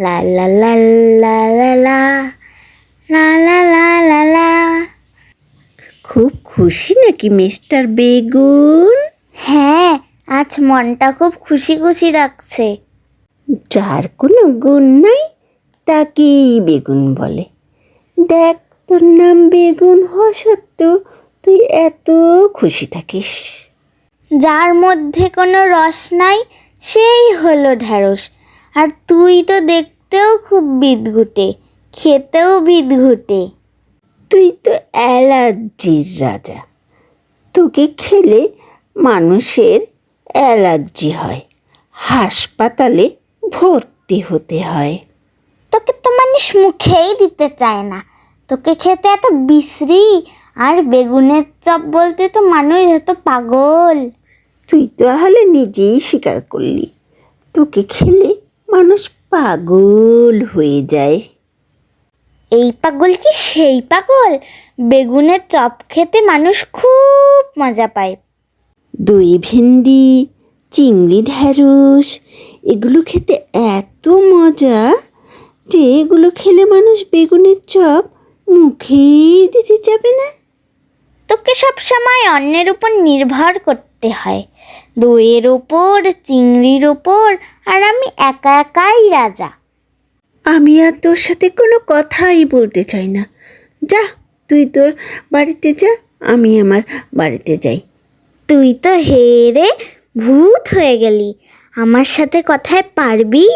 লা লা লা লা লা লা লা লা লা লা লা খুব খুশি নাকি মিস্টার বেগুন? হ্যাঁ আজ মনটা খুব খুশি খুশি রাখছে যার কোনো গুণ নাই তাকেই বেগুন বলে। দেখ তোর নাম বেগুন হওয়া সত্ত্বেও তুই এত খুশি থাকিস। যার মধ্যে কোনো রস নাই সেই হলো ঢ্যাঁড়স আর তুই তো দেখতেও খুব বিদঘুটে খেতেও বিদঘুটে। তুই তো অ্যালার্জির রাজা। তোকে খেলে মানুষের অ্যালার্জি হয় হাসপাতালে ভর্তি হতে হয়। তোকে তো মানুষ মুখেই দিতে চায় না। তোকে খেতে এত বিশ্রী আর বেগুনের চপ বলতে তো মানুষ এত পাগল। তুই তাহলে নিজেই স্বীকার করলি। তোকে খেলে মানুষ পাগল হয়ে যায়। এই পাগল কি সেই পাগল? বেগুনের চপ খেতে মানুষ খুব মজা পায়। দই ভেন্ডি চিংড়ি ঢ্যাঁড়স এগুলো খেতে এত মজা যে এগুলো খেলে মানুষ বেগুনের চপ মুখেই দিতে যাবে না। তোকে সব সময় অন্যের উপর নির্ভর করতে হয়। দইয়ের ওপর চিংড়ির ওপর আর আমি একা একাই রাজা। আমি আর তোর সাথে কোনো কথাই বলতে চাই না। যা তুই তোর বাড়িতে যা আমি আমার বাড়িতে যাই। তুই তো হেরে ভূত হয়ে গেলি। আমার সাথে কথায় পারবি?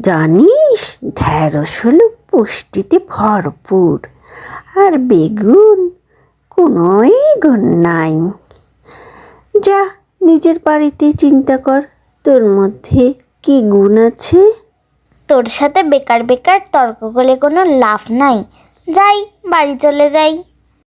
জানিস ঢ্যাঁড়স হলো পুষ্টিতে ভরপুর আর বেগুন কোনোই গুণ নাই। যা নিজের বাড়িতে চিন্তা কর, তোর মধ্যে কি গুণ আছে? তোর সাথে বেকার বেকার তর্ক করে কোনো লাভ নাই। যাই, বাড়ি চলে যাই।